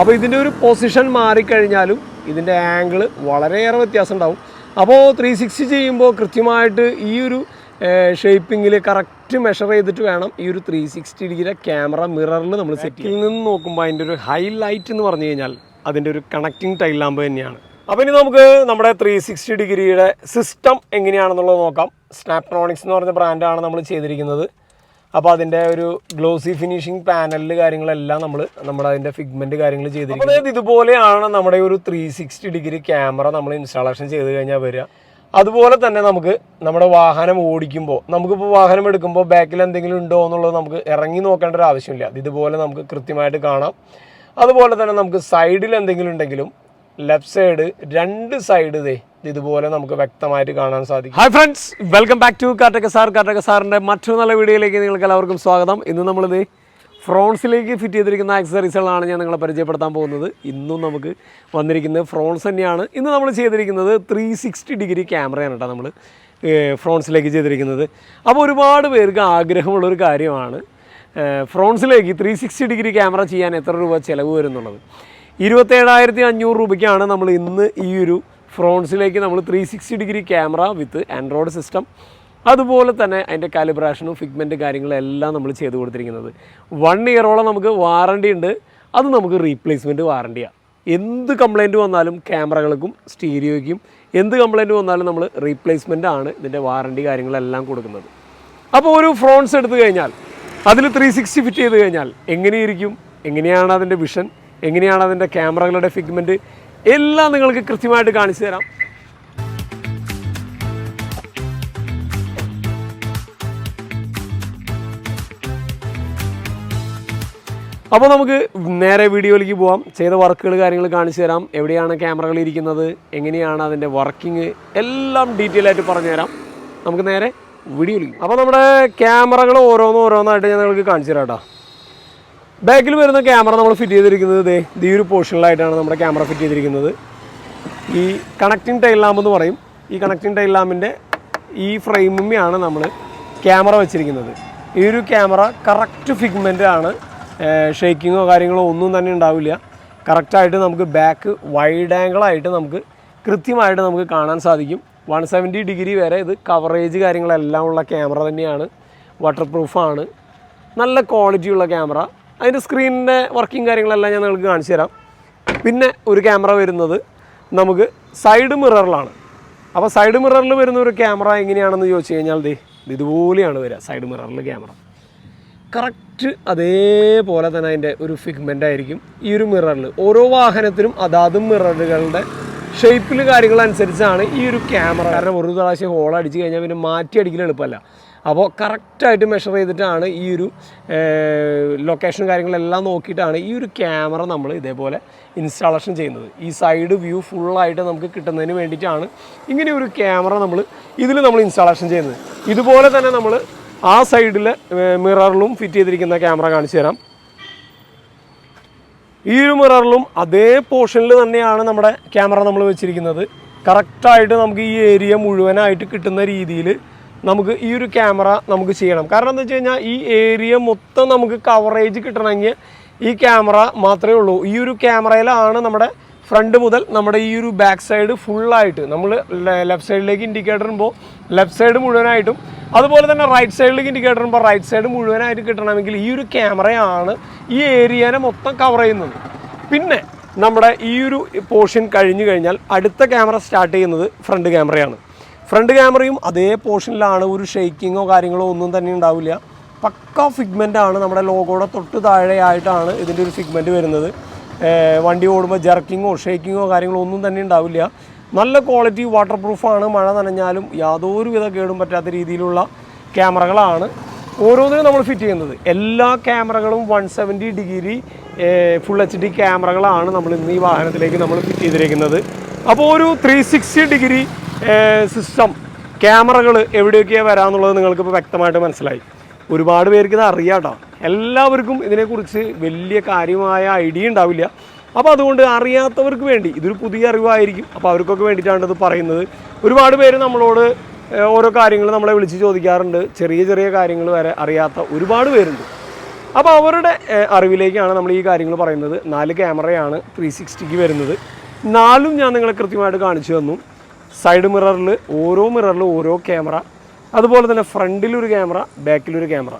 അപ്പോൾ ഇതിന്റെ ഒരു പൊസിഷൻ മാറിക്കഴിഞ്ഞാലും ഇതിന്റെ ആംഗിൾ വളരെയേറെ വ്യത്യാസം ഉണ്ടാവും. അപ്പോൾ ത്രീ സിക്സ്റ്റി ചെയ്യുമ്പോൾ കൃത്യമായിട്ട് ഈ ഒരു ഷേപ്പിങ്ങിൽ കറക്റ്റ് മെഷർ ചെയ്തിട്ട് വേണം ഈ ഒരു ത്രീ സിക്സ്റ്റി ഡിഗ്രി ക്യാമറ മിററിൽ നമ്മൾ സെറ്റിൽ നിന്ന് നോക്കുമ്പോൾ അതിന്റെ ഒരു ഹൈലൈറ്റ് എന്ന് പറഞ്ഞു കഴിഞ്ഞാൽ അതിന്റെ ഒരു കണക്റ്റിംഗ് ടൈൽ ലാമ്പ് തന്നെയാണ്. അപ്പോൾ ഇനി നമുക്ക് നമ്മുടെ ത്രീ സിക്സ്റ്റി ഡിഗ്രിയുടെ സിസ്റ്റം എങ്ങനെയാണെന്നുള്ളത് നോക്കാം. സ്നാപ്ട്രോണിക്സ് എന്ന് പറഞ്ഞ ബ്രാൻഡാണ് നമ്മൾ ചെയ്തിരിക്കുന്നത്. അപ്പോൾ അതിന്റെ ഒരു ഗ്ലോസി ഫിനിഷിംഗ് പാനലിൽ കാര്യങ്ങളെല്ലാം നമ്മൾ നമ്മുടെ അതിന്റെ ഫിഗ്മെന്റ് കാര്യങ്ങൾ ചെയ്തിരിക്കുന്നത് അതായത് ഇതുപോലെയാണ് നമ്മുടെ ഒരു ത്രീ സിക്സ്റ്റി ഡിഗ്രി ക്യാമറ നമ്മൾ ഇൻസ്റ്റാളേഷൻ ചെയ്ത് കഴിഞ്ഞാൽ വരിക. അതുപോലെ തന്നെ നമുക്ക് നമ്മുടെ വാഹനം ഓടിക്കുമ്പോൾ നമുക്കിപ്പോൾ വാഹനം എടുക്കുമ്പോൾ ബാക്കിൽ എന്തെങ്കിലും ഉണ്ടോ എന്നുള്ളത് നമുക്ക് ഇറങ്ങി നോക്കേണ്ട ഒരു ആവശ്യമില്ല. ഇത് ഇതുപോലെ നമുക്ക് കൃത്യമായിട്ട് കാണാം. അതുപോലെ തന്നെ നമുക്ക് സൈഡിൽ എന്തെങ്കിലും ഉണ്ടെങ്കിലും ലെഫ്റ്റ് സൈഡ് രണ്ട് സൈഡ് ഇതേ ഇതുപോലെ നമുക്ക് വ്യക്തമായിട്ട് കാണാൻ സാധിക്കും. Hi friends welcome back to കാർട്ടക sir കാർട്ടക സാറിന്റെ മറ്റൊരു നല്ല വീഡിയോയിലേക്ക് നിങ്ങൾക്ക് എല്ലാവർക്കും സ്വാഗതം. ഇന്ന് നമ്മൾ നമ്മളിത് ഫ്രോൺസിലേക്ക് ഫിറ്റ് ചെയ്തിരിക്കുന്ന ആക്സസറീസുകളാണ് ഞാൻ നിങ്ങളെ പരിചയപ്പെടുത്താൻ പോകുന്നത്. ഇന്നും നമുക്ക് വന്നിരിക്കുന്നത് ഫ്രോൺസ് തന്നെയാണ്. ഇന്ന് നമ്മൾ ചെയ്തിരിക്കുന്നത് ത്രീ സിക്സ്റ്റി ഡിഗ്രി ക്യാമറയാണ് കേട്ടോ നമ്മൾ ഫ്രോൺസിലേക്ക് ചെയ്തിരിക്കുന്നത്. അപ്പോൾ ഒരുപാട് പേർക്ക് ആഗ്രഹമുള്ളൊരു കാര്യമാണ് ഫ്രോൺസിലേക്ക് ത്രീ സിക്സ്റ്റി ഡിഗ്രി ക്യാമറ ചെയ്യാൻ എത്ര രൂപ ചിലവ് വരുന്നുള്ളത്. ഇരുപത്തേഴായിരത്തി അഞ്ഞൂറ് രൂപയ്ക്കാണ് നമ്മൾ ഇന്ന് ഈ ഒരു ഫ്രോൺസിലേക്ക് നമ്മൾ three sixty degree camera with Android system അതുപോലെ തന്നെ അതിന്റെ കാലിബ്രേഷനും ഫിഗ്മെന്റ് കാര്യങ്ങളെല്ലാം നമ്മൾ ചെയ്ത് കൊടുത്തിരിക്കുന്നത്. വൺ ഇയറോളം നമുക്ക് വാറണ്ടി ഉണ്ട്. അത് നമുക്ക് റീപ്ലേസ്മെന്റ് വാറണ്ടിയാണ് എന്ത് കംപ്ലൈന്റ് വന്നാലും ക്യാമറകൾക്കും സ്റ്റീരിയോയ്ക്കും എന്ത് കംപ്ലൈന്റ് വന്നാലും നമ്മൾ റീപ്ലേസ്മെന്റ് ആണ് ഇതിന്റെ വാറണ്ടി കാര്യങ്ങളെല്ലാം കൊടുക്കുന്നത്. അപ്പോൾ ഒരു ഫ്രോൺസ് എടുത്തു കഴിഞ്ഞാൽ അതിൽ ത്രീ സിക്സ്റ്റി ഫിറ്റ് ചെയ്ത് കഴിഞ്ഞാൽ എങ്ങനെയിരിക്കും? എങ്ങനെയാണ് അതിന്റെ വിഷൻ എങ്ങനെയാണ് അതിന്റെ ക്യാമറകളുടെ ഫിഗ്മെന്റ് എല്ലാം നിങ്ങൾക്ക് കൃത്യമായിട്ട് കാണിച്ചു തരാം. അപ്പോൾ നമുക്ക് നേരെ വീഡിയോയിലേക്ക് പോവാം. ചെയ്ത വർക്കുകൾ കാര്യങ്ങൾ കാണിച്ചു തരാം. എവിടെയാണ് ക്യാമറകൾ ഇരിക്കുന്നത് എങ്ങനെയാണ് അതിന്റെ വർക്കിംഗ് എല്ലാം ഡീറ്റെയിൽ ആയിട്ട് പറഞ്ഞു തരാം. നമുക്ക് നേരെ വീഡിയോയിലേക്ക്. അപ്പോൾ നമ്മുടെ ക്യാമറകൾ ഓരോന്നും ഓരോന്നായിട്ട് ഞാൻ നിങ്ങൾക്ക് കാണിച്ചു തരാം കേട്ടോ ബാക്കിൽ വരുന്ന ക്യാമറ നമ്മൾ ഫിറ്റ് ചെയ്തിരിക്കുന്നത് ഈ ഒരു പോർഷനിലായിട്ടാണ് നമ്മുടെ ക്യാമറ ഫിറ്റ് ചെയ്തിരിക്കുന്നത്. ഈ കണക്റ്റിംഗ് ടൈൽ ലാമ്പ് എന്ന് പറയും. ഈ കണക്റ്റിംഗ് ടൈൽ ലാമ്പിന്റെ ഈ ഫ്രെയിമിയാണ് നമ്മൾ ക്യാമറ വെച്ചിരിക്കുന്നത്. ഈ ഒരു ക്യാമറ കറക്റ്റ് ഫിഗ്മെന്റ് ആണ്. ഷേക്കിങ്ങോ കാര്യങ്ങളോ ഒന്നും തന്നെ ഉണ്ടാവില്ല. കറക്റ്റായിട്ട് നമുക്ക് ബാക്ക് വൈഡ് ആംഗിളായിട്ട് നമുക്ക് കൃത്യമായിട്ട് നമുക്ക് കാണാൻ സാധിക്കും. വൺ സെവന്റി ഡിഗ്രി വരെ ഇത് കവറേജ് കാര്യങ്ങളെല്ലാം ഉള്ള ക്യാമറ തന്നെയാണ്. വാട്ടർ പ്രൂഫാണ് നല്ല ക്വാളിറ്റിയുള്ള ക്യാമറ. അതിന്റെ സ്ക്രീനിന്റെ വർക്കിംഗ് കാര്യങ്ങളെല്ലാം ഞാൻ നിങ്ങൾക്ക് കാണിച്ചു തരാം. പിന്നെ ഒരു ക്യാമറ വരുന്നത് നമുക്ക് സൈഡ് മിററിലാണ്. അപ്പോൾ സൈഡ് മിററിൽ വരുന്ന ഒരു ക്യാമറ എങ്ങനെയാണെന്ന് ചോദിച്ചു കഴിഞ്ഞാൽ ദേ ഇതുപോലെയാണ് വരിക സൈഡ് മിററിൽ ക്യാമറ. കറക്റ്റ് അതേപോലെ തന്നെ അതിന്റെ ഒരു ഫിഗ്മെന്റ് ആയിരിക്കും ഈ ഒരു മിററിൽ. ഓരോ വാഹനത്തിനും അതാത് മിററുകളുടെ ഷേപ്പിൽ കാര്യങ്ങളനുസരിച്ചാണ് ഈ ഒരു ക്യാമറ. കാരണം ഒരു പ്രാവശ്യം ഹോൾ അടിച്ച് കഴിഞ്ഞാൽ പിന്നെ മാറ്റി അടിക്കൽ എളുപ്പമല്ല. അപ്പോൾ കറക്റ്റായിട്ട് മെഷർ ചെയ്തിട്ടാണ് ഈ ഒരു ലൊക്കേഷൻ കാര്യങ്ങളെല്ലാം നോക്കിയിട്ടാണ് ഈ ഒരു ക്യാമറ നമ്മൾ ഇതേപോലെ ഇൻസ്റ്റാളേഷൻ ചെയ്യുന്നത്. ഈ സൈഡ് വ്യൂ ഫുള്ളായിട്ട് നമുക്ക് കിട്ടുന്നതിന് വേണ്ടിയിട്ടാണ് ഇങ്ങനെ ഒരു ക്യാമറ നമ്മൾ ഇതിൽ നമ്മൾ ഇൻസ്റ്റാളേഷൻ ചെയ്യുന്നത്. ഇതുപോലെ തന്നെ നമ്മൾ ആ സൈഡിൽ മിററിലും ഫിറ്റ് ചെയ്തിരിക്കുന്ന ക്യാമറ കാണിച്ചു തരാം. ഈ ഒരു മിററിലും അതേ പോർഷനിൽ തന്നെയാണ് നമ്മുടെ ക്യാമറ നമ്മൾ വെച്ചിരിക്കുന്നത്. കറക്റ്റായിട്ട് നമുക്ക് ഈ ഏരിയ മുഴുവനായിട്ട് കിട്ടുന്ന രീതിയിൽ നമുക്ക് ഈ ഒരു ക്യാമറ നമുക്ക് ചെയ്യണം. കാരണം എന്താ വെച്ച് കഴിഞ്ഞാൽ ഈ ഏരിയ മൊത്തം നമുക്ക് കവറേജ് കിട്ടണമെങ്കിൽ ഈ ക്യാമറ മാത്രമേ ഉള്ളൂ. ഈ ഒരു ക്യാമറയിലാണ് നമ്മുടെ ഫ്രണ്ട് മുതൽ നമ്മുടെ ഈ ഒരു ബാക്ക് സൈഡ് ഫുള്ളായിട്ട് നമ്മൾ ലെഫ്റ്റ് സൈഡിലേക്ക് ഇൻഡിക്കേറ്റർ ഇടുമ്പോൾ ലെഫ്റ്റ് സൈഡ് മുഴുവനായിട്ടും അതുപോലെ തന്നെ റൈറ്റ് സൈഡിലേക്ക് ഇൻഡിക്കേറ്റർ ഇടുമ്പോൾ റൈറ്റ് സൈഡ് മുഴുവനായിട്ട് കിട്ടണമെങ്കിൽ ഈ ഒരു ക്യാമറയാണ് ഈ ഏരിയനെ മൊത്തം കവർ ചെയ്യുന്നത്. പിന്നെ നമ്മുടെ ഈ ഒരു പോർഷൻ കഴിഞ്ഞു കഴിഞ്ഞാൽ അടുത്ത ക്യാമറ സ്റ്റാർട്ട് ചെയ്യുന്നത് ഫ്രണ്ട് ക്യാമറയാണ് ഫ്രണ്ട് ക്യാമറയും അതേ പോർഷനിലാണ് ഒരു ഷെയ്ക്കിങ്ങോ കാര്യങ്ങളോ ഒന്നും തന്നെ ഉണ്ടാവില്ല. പക്ക ഫിഗ്മെന്റ് ആണ് നമ്മുടെ ലോഗോയുടെ തൊട്ട് താഴെയായിട്ടാണ് ഇതിന്റെ ഒരു ഫിഗ്മെന്റ് വരുന്നത്. വണ്ടി ഓടുമ്പോൾ ജർക്കിങ്ങോ ഷേക്കിങ്ങോ കാര്യങ്ങളോ ഒന്നും തന്നെ ഉണ്ടാവില്ല. നല്ല ക്വാളിറ്റി വാട്ടർ പ്രൂഫാണ് മഴ നനഞ്ഞാലും യാതൊരു വിധ കേടും പറ്റാത്ത രീതിയിലുള്ള ക്യാമറകളാണ്. ഓരോന്നിനും നമ്മൾ ഫിറ്റ് ചെയ്യുന്നത്. എല്ലാ ക്യാമറകളും one seventy degree full H D ക്യാമറകളാണ് നമ്മൾ ഇന്ന് ഈ വാഹനത്തിലേക്ക് നമ്മൾ ഫിറ്റ് ചെയ്തിരിക്കുന്നത്. അപ്പോൾ ഒരു ത്രീ സിക്സ്റ്റി ഡിഗ്രി സിസ്റ്റം ക്യാമറകൾ എവിടെയൊക്കെയാണ് വരാമെന്നുള്ളത് നിങ്ങൾക്കിപ്പോൾ വ്യക്തമായിട്ട് മനസ്സിലായി. ഒരുപാട് പേർക്ക് ഇത് അറിയാം കേട്ടോ എല്ലാവർക്കും ഇതിനെക്കുറിച്ച് വലിയ കാര്യമായ ഐഡിയ ഉണ്ടാവില്ല. അപ്പോൾ അതുകൊണ്ട് അറിയാത്തവർക്ക് വേണ്ടി ഇതൊരു പുതിയ അറിവായിരിക്കും. അപ്പോൾ അവർക്കൊക്കെ വേണ്ടിയിട്ടാണ് ഇത് പറയുന്നത്. ഒരുപാട് പേര് നമ്മളോട് ഓരോ കാര്യങ്ങൾ നമ്മളെ വിളിച്ച് ചോദിക്കാറുണ്ട്. ചെറിയ ചെറിയ കാര്യങ്ങൾ വരെ അറിയാത്ത ഒരുപാട് പേരുണ്ട്. അപ്പോൾ അവരുടെ അറിവിലേക്കാണ് നമ്മൾ ഈ കാര്യങ്ങൾ പറയുന്നത്. നാല് ക്യാമറയാണ് ത്രീ സിക്സ്റ്റിക്ക് വരുന്നത്. നാലും ഞാൻ നിങ്ങളെ കൃത്യമായിട്ട് കാണിച്ചു തന്നു. സൈഡ് മിററിൽ ഓരോ മിററിലും ഓരോ ക്യാമറ. അതുപോലെ തന്നെ ഫ്രണ്ടിലൊരു ക്യാമറ ബാക്കിലൊരു ക്യാമറ.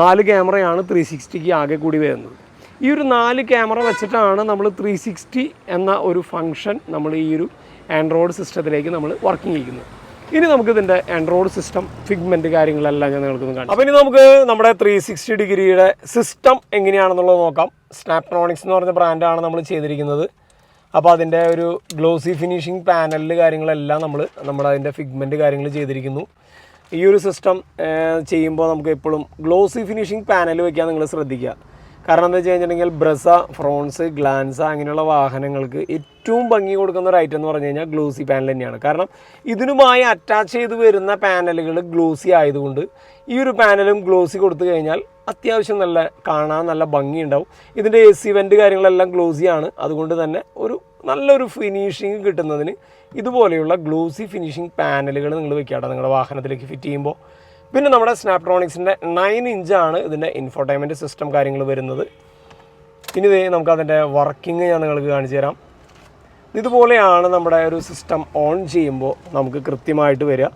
നാല് ക്യാമറയാണ് ത്രീ സിക്സ്റ്റിക്ക് ആകെ കൂടി വരുന്നത്. ഈ ഒരു നാല് ക്യാമറ വെച്ചിട്ടാണ് നമ്മൾ ത്രീ സിക്സ്റ്റി എന്ന ഒരു ഫങ്ഷൻ നമ്മൾ ഈ ഒരു ആൻഡ്രോയിഡ് സിസ്റ്റത്തിലേക്ക് നമ്മൾ വർക്കിംഗ് ചെയ്യുന്നത് ഇനി നമുക്ക് ഇതിന്റെ ആൻഡ്രോയിഡ് സിസ്റ്റം ഫിഗ്മെന്റ് കാര്യങ്ങളെല്ലാം ഞാൻ നിങ്ങൾക്ക് കാണാം അപ്പോൾ ഇനി നമുക്ക് നമ്മുടെ ത്രീ സിക്സ്റ്റി ഡിഗ്രിയുടെ സിസ്റ്റം എങ്ങനെയാണെന്നുള്ളത് നോക്കാം. സ്നാപ്ട്രോണിക്സ് എന്ന് പറഞ്ഞ ബ്രാൻഡാണ് നമ്മൾ ചെയ്തിരിക്കുന്നത്. അപ്പോൾ അതിന്റെ ഒരു ഗ്ലോസി ഫിനിഷിംഗ് പാനലിൽ കാര്യങ്ങളെല്ലാം നമ്മൾ നമ്മുടെ അതിന്റെ ഫിഗ്മെന്റ് കാര്യങ്ങൾ ചെയ്തിരിക്കുന്നു. ഈ ഒരു സിസ്റ്റം ചെയ്യുമ്പോൾ നമുക്ക് എപ്പോഴും ഗ്ലോസി ഫിനിഷിംഗ് പാനൽ വയ്ക്കാൻ നിങ്ങൾ ശ്രദ്ധിക്കുക. കാരണം എന്താ വെച്ച് കഴിഞ്ഞിട്ടുണ്ടെങ്കിൽ ബ്രസ ഫ്രോൺസ് ഗ്ലാൻസ അങ്ങനെയുള്ള വാഹനങ്ങൾക്ക് ഏറ്റവും ഭംഗി കൊടുക്കുന്ന ഒരു ഐറ്റം എന്ന് പറഞ്ഞു കഴിഞ്ഞാൽ ഗ്ലോസി പാനൽ തന്നെയാണ്. കാരണം ഇതിനുമായി അറ്റാച്ച് ചെയ്ത് വരുന്ന പാനലുകൾ ഗ്ലോസി ആയതുകൊണ്ട് ഈ ഒരു പാനലും ഗ്ലോസി കൊടുത്തു കഴിഞ്ഞാൽ അത്യാവശ്യം നല്ല കാണാൻ നല്ല ഭംഗിയുണ്ടാവും. ഇതിന്റെ എ സി വെന്റ് കാര്യങ്ങളെല്ലാം ഗ്ലോസിയാണ്. അതുകൊണ്ട് തന്നെ ഒരു നല്ലൊരു ഫിനിഷിങ് കിട്ടുന്നതിന് ഇതുപോലെയുള്ള ഗ്ലോസി ഫിനിഷിംഗ് പാനലുകൾ നിങ്ങൾ വെക്കാട്ടോ നിങ്ങളുടെ വാഹനത്തിലേക്ക് ഫിറ്റ് ചെയ്യുമ്പോൾ. പിന്നെ നമ്മുടെ സ്നാപ്ട്രോണിക്സിന്റെ നയൻ ഇഞ്ചാണ് ഇതിന്റെ ഇൻഫോർടൈൻമെന്റ് സിസ്റ്റം കാര്യങ്ങൾ വരുന്നത്. ഇനി നമുക്ക് അതിന്റെ വർക്കിംഗ് ഞാൻ നിങ്ങൾക്ക് കാണിച്ചു തരാം. ഇതുപോലെയാണ് നമ്മുടെ ഒരു സിസ്റ്റം ഓൺ ചെയ്യുമ്പോൾ നമുക്ക് കൃത്യമായിട്ട് വരിക.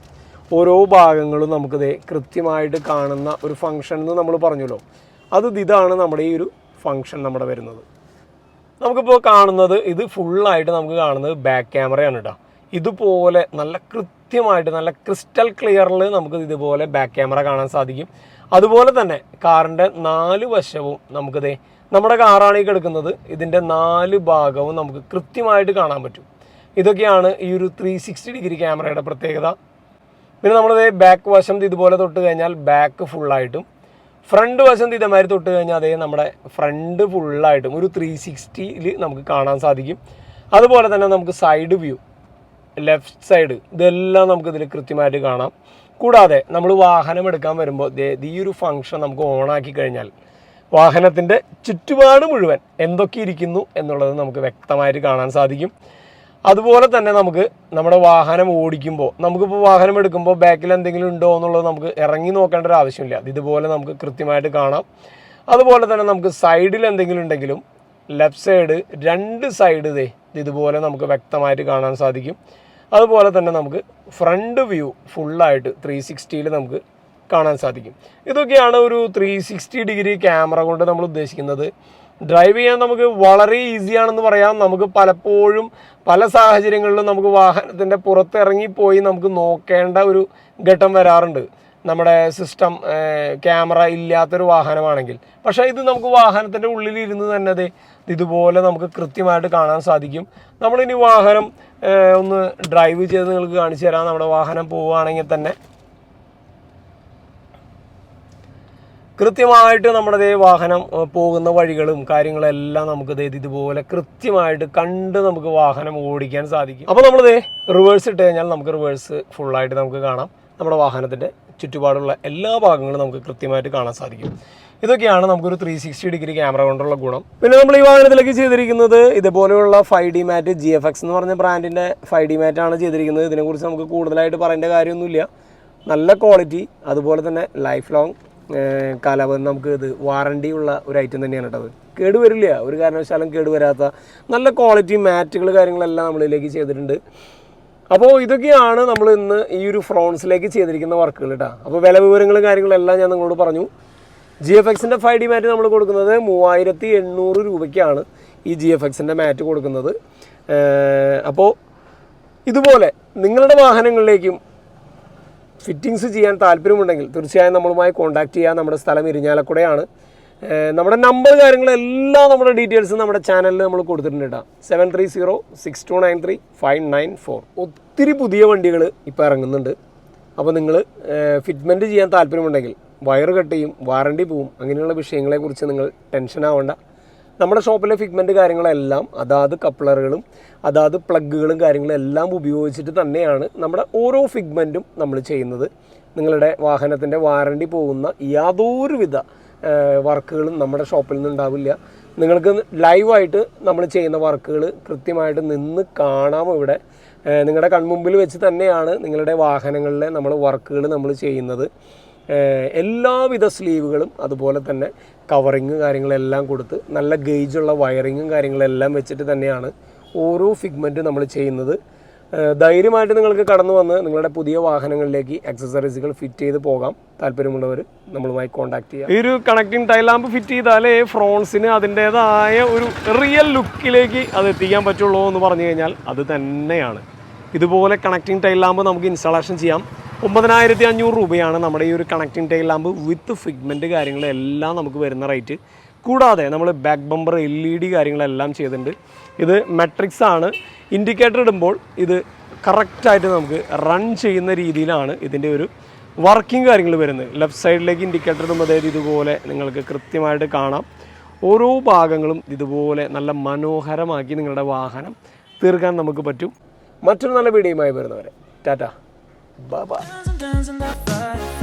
ഓരോ ഭാഗങ്ങളും നമുക്കിത് കൃത്യമായിട്ട് കാണുന്ന ഒരു ഫങ്ഷൻ എന്ന് നമ്മൾ പറഞ്ഞല്ലോ. അത് ഇതാണ് നമ്മുടെ ഈ ഒരു ഫങ്ഷൻ നമ്മുടെ വരുന്നത്. നമുക്കിപ്പോൾ കാണുന്നത് ഇത് ഫുള്ളായിട്ട് നമുക്ക് കാണുന്നത് ബാക്ക് ക്യാമറയാണ് കേട്ടോ ഇതുപോലെ നല്ല കൃത്യമായിട്ട് നല്ല ക്രിസ്റ്റൽ ക്ലിയറിൽ നമുക്ക് ഇതുപോലെ ബാക്ക് ക്യാമറ കാണാൻ സാധിക്കും. അതുപോലെ തന്നെ കാറിന്റെ നാല് വശവും നമുക്കിതേ നമ്മുടെ കാറാണ് ഈ കിടക്കുന്നത്. ഇതിന്റെ നാല് ഭാഗവും നമുക്ക് കൃത്യമായിട്ട് കാണാൻ പറ്റും. ഇതൊക്കെയാണ് ഈ ഒരു ത്രീ സിക്സ്റ്റി ഡിഗ്രി ക്യാമറയുടെ പ്രത്യേകത. പിന്നെ നമ്മളിത് ബാക്ക് വശം ഇതുപോലെ തൊട്ട് കഴിഞ്ഞാൽ ബാക്ക് ഫുള്ളായിട്ടും ഫ്രണ്ട് വശം ഇതേമാതിരി തൊട്ട് കഴിഞ്ഞാൽ അതേ നമ്മുടെ ഫ്രണ്ട് ഫുള്ളായിട്ടും ഒരു ത്രീ സിക്സ്റ്റിയിൽ നമുക്ക് കാണാൻ സാധിക്കും. അതുപോലെ തന്നെ നമുക്ക് സൈഡ് വ്യൂ ലെഫ്റ്റ് സൈഡ്. ഇതെല്ലാം നമുക്ക് ഇതിൽ കൃത്യമായിട്ട് കാണാം. കൂടാതെ നമ്മൾ വാഹനം എടുക്കാൻ വരുമ്പോൾ ഈ ഒരു ഫംഗ്ഷൻ നമുക്ക് ഓണാക്കി കഴിഞ്ഞാൽ വാഹനത്തിന്റെ ചുറ്റുപാട് മുഴുവൻ എന്തൊക്കെ ഇരിക്കുന്നു എന്നുള്ളത് നമുക്ക് വ്യക്തമായിട്ട് കാണാൻ സാധിക്കും. അതുപോലെ തന്നെ നമുക്ക് നമ്മുടെ വാഹനം ഓടിക്കുമ്പോൾ നമുക്കിപ്പോൾ വാഹനം എടുക്കുമ്പോൾ ബാക്കിൽ എന്തെങ്കിലും ഉണ്ടോ എന്നുള്ളത് നമുക്ക് ഇറങ്ങി നോക്കേണ്ട ഒരു ആവശ്യമില്ല. ഇതുപോലെ നമുക്ക് കൃത്യമായിട്ട് കാണാം. അതുപോലെ തന്നെ നമുക്ക് സൈഡിൽ എന്തെങ്കിലും ഉണ്ടെങ്കിലും ലെഫ്റ്റ് സൈഡ് രണ്ട് സൈഡ് ഇതേ ഇതുപോലെ നമുക്ക് വ്യക്തമായിട്ട് കാണാൻ സാധിക്കും. അതുപോലെ തന്നെ നമുക്ക് ഫ്രണ്ട് വ്യൂ ഫുള്ളായിട്ട് ത്രീ സിക്സ്റ്റിയിൽ നമുക്ക് കാണാൻ സാധിക്കും. ഇതൊക്കെയാണ് ഒരു ത്രീ സിക്സ്റ്റി ഡിഗ്രി ക്യാമറ കൊണ്ട് നമ്മൾ ഉദ്ദേശിക്കുന്നത്. ഡ്രൈവ് ചെയ്യാൻ നമുക്ക് വളരെ ഈസിയാണെന്ന് പറയാം. നമുക്ക് പലപ്പോഴും പല സാഹചര്യങ്ങളിലും നമുക്ക് വാഹനത്തിന്റെ പുറത്തിറങ്ങിപ്പോയി നമുക്ക് നോക്കേണ്ട ഒരു ഘട്ടം വരാറുണ്ട്. നമ്മുടെ സിസ്റ്റം ക്യാമറ ഇല്ലാത്തൊരു വാഹനമാണെങ്കിൽ. പക്ഷേ ഇത് നമുക്ക് വാഹനത്തിന്റെ ഉള്ളിലിരുന്ന് തന്നെ ദേ ഇതുപോലെ നമുക്ക് കൃത്യമായിട്ട് കാണാൻ സാധിക്കും. നമ്മളിനി വാഹനം ഒന്ന് ഡ്രൈവ് ചെയ്ത് നിങ്ങൾക്ക് കാണിച്ചു തരാം. നമ്മുടെ വാഹനം പോവുകയാണെങ്കിൽ തന്നെ. കൃത്യമായിട്ട് നമ്മുടെ ഇതേ വാഹനം പോകുന്ന വഴികളും കാര്യങ്ങളെല്ലാം നമുക്ക് ദേ ഇതുപോലെ കൃത്യമായിട്ട് കണ്ട് നമുക്ക് വാഹനം ഓടിക്കാൻ സാധിക്കും. അപ്പോൾ നമ്മളിത് റിവേഴ്സ് ഇട്ട് കഴിഞ്ഞാൽ നമുക്ക് റിവേഴ്സ് ഫുള്ളായിട്ട് നമുക്ക് കാണാം. നമ്മുടെ വാഹനത്തിന്റെ ചുറ്റുപാടുള്ള എല്ലാ ഭാഗങ്ങളും നമുക്ക് കൃത്യമായിട്ട് കാണാൻ സാധിക്കും. ഇതൊക്കെയാണ് നമുക്കൊരു ത്രീ സിക്സ്റ്റി ഡിഗ്രി ക്യാമറ കൊണ്ടുള്ള ഗുണം. പിന്നെ നമ്മൾ ഈ വാഹനത്തിലേക്ക് ചെയ്തിരിക്കുന്നത് ഇതുപോലെയുള്ള five D mat G F X എന്ന് പറഞ്ഞ ബ്രാൻഡിന്റെ ഫൈവ് ഡി ആണ് ചെയ്തിരിക്കുന്നത്. ഇതിനെക്കുറിച്ച് നമുക്ക് കൂടുതലായിട്ട് പറയേണ്ട കാര്യമൊന്നുമില്ല. നല്ല ക്വാളിറ്റി അതുപോലെ തന്നെ ലൈഫ് ലോങ് കാലാവധി നമുക്ക് ഇത് വാറണ്ടി ഉള്ള ഒരു ഐറ്റം തന്നെയാണ് കേട്ടത് കേടുവരില്ല ഒരു കാരണവശാലും കേടുവരാത്ത നല്ല ക്വാളിറ്റി മാറ്റുകൾ കാര്യങ്ങളെല്ലാം നമ്മളിലേക്ക് ചെയ്തിട്ടുണ്ട്. അപ്പോൾ ഇതൊക്കെയാണ് നമ്മൾ ഇന്ന് ഈ ഒരു ഫ്രോൺസിലേക്ക് ചെയ്തിരിക്കുന്ന വർക്കുകൾ കേട്ടോ അപ്പോൾ വില വിവരങ്ങളും കാര്യങ്ങളും എല്ലാം ഞാൻ നിങ്ങളോട് പറഞ്ഞു. ജി എഫ് എക്സിന്റെ ഫൈവ് ഡി മാറ്റ് നമ്മൾ കൊടുക്കുന്നത് മൂവായിരത്തി എണ്ണൂറ് രൂപയ്ക്കാണ് ഈ ജി എഫ് എക്സിന്റെ മാറ്റ് കൊടുക്കുന്നത്. അപ്പോൾ ഇതുപോലെ നിങ്ങളുടെ വാഹനങ്ങളിലേക്കും ഫിറ്റിങ്സ് ചെയ്യാൻ താല്പര്യമുണ്ടെങ്കിൽ തീർച്ചയായും നമ്മളുമായി കോൺടാക്റ്റ് ചെയ്യുക നമ്മുടെ സ്ഥലം ഇരിഞ്ഞാലക്കുടയാണ്. നമ്മുടെ നമ്പർ കാര്യങ്ങളെല്ലാം നമ്മുടെ ഡീറ്റെയിൽസും നമ്മുടെ ചാനലിൽ നമ്മൾ കൊടുത്തിട്ടുണ്ട് കേട്ടോ seven three zero six two nine three five nine four ഒത്തിരി പുതിയ വണ്ടികൾ ഇപ്പോൾ ഇറങ്ങുന്നുണ്ട്. അപ്പോൾ നിങ്ങൾ ഫിറ്റ്മെന്റ് ചെയ്യാൻ താല്പര്യമുണ്ടെങ്കിൽ വയർ കട്ട് ചെയ്യും വാറണ്ടി പോവും. അങ്ങനെയുള്ള വിഷയങ്ങളെക്കുറിച്ച് നിങ്ങൾ ടെൻഷൻ ആവേണ്ട. നമ്മുടെ ഷോപ്പിലെ ഫിറ്റ്മെന്റ് കാര്യങ്ങളെല്ലാം അതാത് കപ്ലറുകളും അതാത് പ്ലഗുകളും കാര്യങ്ങളും എല്ലാം ഉപയോഗിച്ചിട്ട് തന്നെയാണ് നമ്മുടെ ഓരോ ഫിഗ്മെന്റും നമ്മൾ ചെയ്യുന്നത്. നിങ്ങളുടെ വാഹനത്തിന്റെ വാറണ്ടി പോകുന്ന യാതൊരുവിധ വർക്കുകളും നമ്മുടെ ഷോപ്പിൽ നിന്ന് ഉണ്ടാവില്ല നിങ്ങൾക്ക് ലൈവായിട്ട് നമ്മൾ ചെയ്യുന്ന വർക്കുകൾ കൃത്യമായിട്ട് നിന്ന് കാണാം ഇവിടെ. നിങ്ങളുടെ കൺമുമ്പിൽ വെച്ച് തന്നെയാണ് നിങ്ങളുടെ വാഹനങ്ങളിലെ നമ്മൾ വർക്കുകൾ നമ്മൾ ചെയ്യുന്നത്. എല്ലാവിധ സ്ലീവുകളും അതുപോലെ തന്നെ കവറിങ് കാര്യങ്ങളെല്ലാം കൊടുത്ത് നല്ല ഗേജുള്ള വയറിങ്ങും കാര്യങ്ങളെല്ലാം വെച്ചിട്ട് തന്നെയാണ് ഓരോ ഫിഗ്മെന്റ് നമ്മൾ ചെയ്യുന്നത്. ധൈര്യമായിട്ട് നിങ്ങൾക്ക് കടന്നു വന്ന് നിങ്ങളുടെ പുതിയ വാഹനങ്ങളിലേക്ക് അക്സസറീസുകൾ ഫിറ്റ് ചെയ്ത് പോകാം. താല്പര്യമുള്ളവർ നമ്മളുമായി കോൺടാക്ട് ചെയ്യാം. ഈ ഒരു കണക്റ്റിംഗ് ടൈലാമ്പ് ഫിറ്റ് ചെയ്താലേ ഫ്രോൺസിന് അതിന്റേതായ ഒരു റിയൽ ലുക്കിലേക്ക് അത് എത്തിക്കാൻ പറ്റുള്ളൂ എന്ന് പറഞ്ഞു കഴിഞ്ഞാൽ അത് തന്നെയാണ്. ഇതുപോലെ കണക്റ്റിംഗ് ടൈലാമ്പ് നമുക്ക് ഇൻസ്റ്റാളേഷൻ ചെയ്യാം. ഒമ്പതിനായിരത്തി അഞ്ഞൂറ് രൂപയാണ് നമ്മുടെ ഈ ഒരു connecting tile lamp with figment കാര്യങ്ങളെല്ലാം നമുക്ക് വരുന്ന റേറ്റ് കൂടാതെ നമ്മൾ back bumper L E D കാര്യങ്ങളെല്ലാം ചെയ്തിട്ടുണ്ട്. ഇത് മെട്രിക്സ് ആണ്. ഇൻഡിക്കേറ്റർ ഇടുമ്പോൾ ഇത് കറക്റ്റായിട്ട് നമുക്ക് റൺ ചെയ്യുന്ന രീതിയിലാണ് ഇതിന്റെ ഒരു വർക്കിംഗ് കാര്യങ്ങൾ വരുന്നത്. ലെഫ്റ്റ് സൈഡിലേക്ക് ഇൻഡിക്കേറ്റർ ഇടുമ്പോൾ അതായത് ഇതുപോലെ നിങ്ങൾക്ക് കൃത്യമായിട്ട് കാണാം. ഓരോ ഭാഗങ്ങളും ഇതുപോലെ നല്ല മനോഹരമാക്കി നിങ്ങളുടെ വാഹനം തീർക്കാൻ നമുക്ക് പറ്റും. മറ്റൊരു നല്ല വീഡിയോയുമായി വരുന്നവരെ. ടാറ്റ. ബൈ